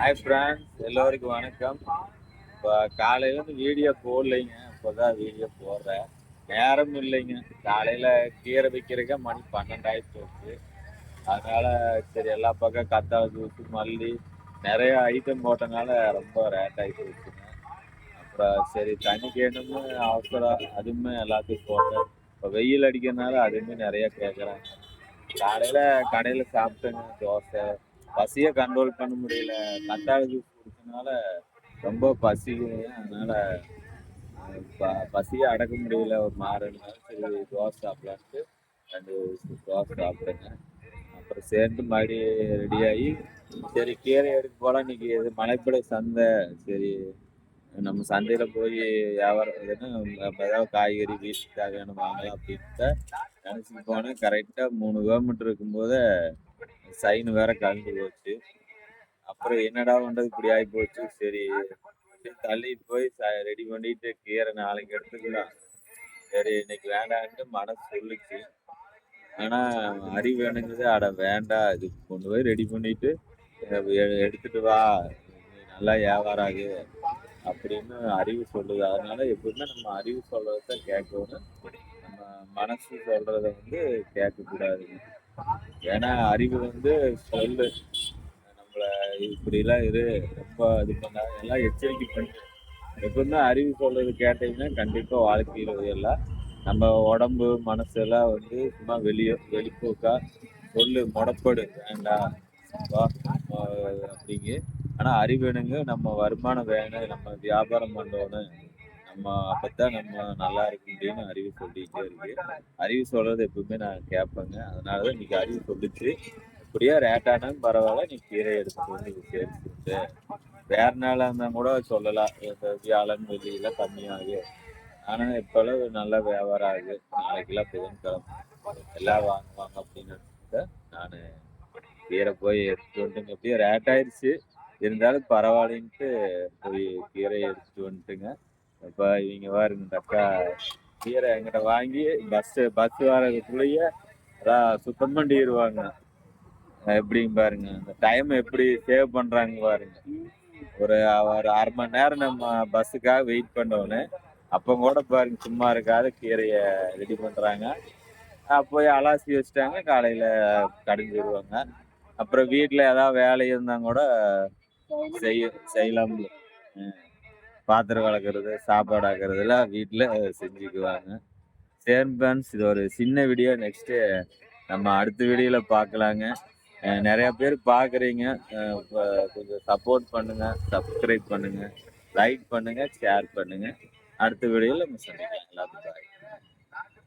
Hi friends எல்லோருக்கும் வணக்கம். இப்போ காலையிலேருந்து வீடியோ போடலைங்க. இப்போ தான் வீடியோ போடுறேன். நேரம் இல்லைங்க. காலையில் கீரை வைக்கிறதுக்கே மணி பன்னெண்டாயி போச்சு. அதனால் சரி எல்லா பக்கம் கத்தாழை ஜூஸ் மல்லி நிறைய ஐட்டம் போட்டனால ரொம்ப ரேட் ஆகி போச்சுங்க. அப்புறம் சரி தண்ணி கேணும்னு அவசரம். அதுவுமே எல்லாத்தையும் போட்டேன். இப்போ வெயில் அடிக்கிறதுனால அதுவுமே நிறைய கேட்குறாங்க காலையில் கடையில் சாப்பிட்டேங்க தோசை பசியை கண்ட்ரோல் பண்ண முடியல. கத்தாழை ஜூஸ் குடிச்சனால ரொம்ப பசி அதனால ப- பசியை அடக்க முடியல. ஒரு மாறுனால சரி தோசை சாப்பிடலான்ட்டு ரெண்டு தோசை சாப்பிட்டேங்க. அப்புறம் சேர்ந்து மறுபடி ரெடியாகி சரி கீரை எடுக்க போகலாம் இன்னைக்கு இது மலைப்படை சந்தை. சரி நம்ம சந்தையில் போய் வியாபாரம் ஏதாவது காய்கறி வீட்டுக்கு தேவையான வாங்கலாம் அப்படின்ட்டு நினச்சிட்டு போனேன். கரெக்டாக மூணு கிலோமீட்டர் இருக்கும்போது சைன் வேற கலந்து போச்சு. அப்புறம் என்னடா பண்றது? இப்படி ஆகி போச்சு. சரி. தள்ளி போய் ரெடி பண்ணிட்டு கீரை நாளைக்கு எடுத்துக்கலாம். சரி இன்னைக்கு வேண்டான்ட்டு மனசு சொல்லுச்சு. ஆனா அறிவு வேணுங்குது. அட வேண்டாம் இது கொண்டு போய் ரெடி பண்ணிட்டு எடுத்துட்டு வா. நல்லா வியாபாரம் அப்படின்னு அறிவு சொல்லுது. அதனால எப்படின்னா நம்ம அறிவு சொல்றதை கேட்கணும். நம்ம மனசு சொல்றத வந்து கேட்கக்கூடாது. ஏன்னா அறிவு வந்து சொல்லு. நம்மள இப்படிலாம் இரு ரொம்ப இது பண்ண எல்லாம் எச்சரிக்கை பண்ணு. எப்படின்னா அறிவு சொல்றது கேட்டீங்கன்னா கண்டிப்பா வாழ்க்கையில உயரலாம். நம்ம உடம்பு மனசெல்லாம் வந்து சும்மா வெளியே வெளிப்போக்கா சொல்லு முடப்படு வேண்டாம் வா அப்படிங்க. ஆனா அறிவு வேணுங்க நம்ம வருமானம் வேணும் நம்ம வியாபாரம் பண்ணணும். நம்ம அப்பதான் நம்ம நல்லா இருக்க முடியும்னு அறிவு சொல்லிட்டே இருக்கு. அறிவு சொல்றது எப்பவுமே நான் கேட்பேங்க. அதனாலதான் இன்னைக்கு அறிவு சொல்லிச்சு. இப்படியா ரேட்டானாலும் பரவாயில்ல நீ கீரை எடுத்துட்டு வந்து இது சேர்த்துட்டு வேற நாளா இருந்தா கூட சொல்லலாம். இந்த வியாழன் வெளியில கம்மியாகு ஆனா இப்பெல்லாம் நல்ல வியாபாரம் ஆகுது. நாளைக்கெல்லாம் புதன்கிழமை. எல்லாம் வாங்குவாங்க அப்படின்னு நினைச்சிட்டு நானு கீரை போய் எடுத்துட்டு வந்துட்டுங்க எப்படியோ ரேட் ஆயிடுச்சு இருந்தாலும் பரவாயில்லைன்ட்டு போய் கீரை எடுத்துட்டு வந்துட்டுங்க. இப்ப இவங்க பாருங்க இந்த அக்கா. கீரை எங்கிட்ட வாங்கி பஸ் பஸ் வரதுக்குள்ளேயே அதான் சுத்தம் பண்ணிடுவாங்க எப்படிங்க பாருங்க. அந்த டைம் எப்படி சேவ் பண்றாங்க பாருங்க. ஒரு ஒரு அரை மணி நேரம் நம்ம பஸ்ஸுக்காக வெயிட் பண்ணோன்னு அப்போ கூட பாருங்க சும்மா இருக்காது கீரையை ரெடி பண்றாங்க. போய் அலாசி வச்சுட்டாங்க காலையில கடைஞ்சிடுவாங்க அப்புறம் வீட்டில் ஏதாவது வேலை இருந்தால் கூட செய்ய செய்யலாம் பாத்திரம் கலக்கிறது சாப்பாடு ஆக்கிறதுலாம் வீட்டில் செஞ்சுக்குவாங்க. சேம் ஃப்ரெண்ட்ஸ் இது ஒரு சின்ன வீடியோ நெக்ஸ்ட்டு நம்ம அடுத்த வீடியோவில் பார்க்கலாங்க நிறையா பேர் பார்க்குறீங்க கொஞ்சம் சப்போர்ட் பண்ணுங்கள் சப்ஸ்கிரைப் பண்ணுங்கள் லைக் பண்ணுங்கள் ஷேர் பண்ணுங்கள் அடுத்த வீடியோவில் நம்ம சந்திக்கலாம். எல்லாத்துக்கும் பாய்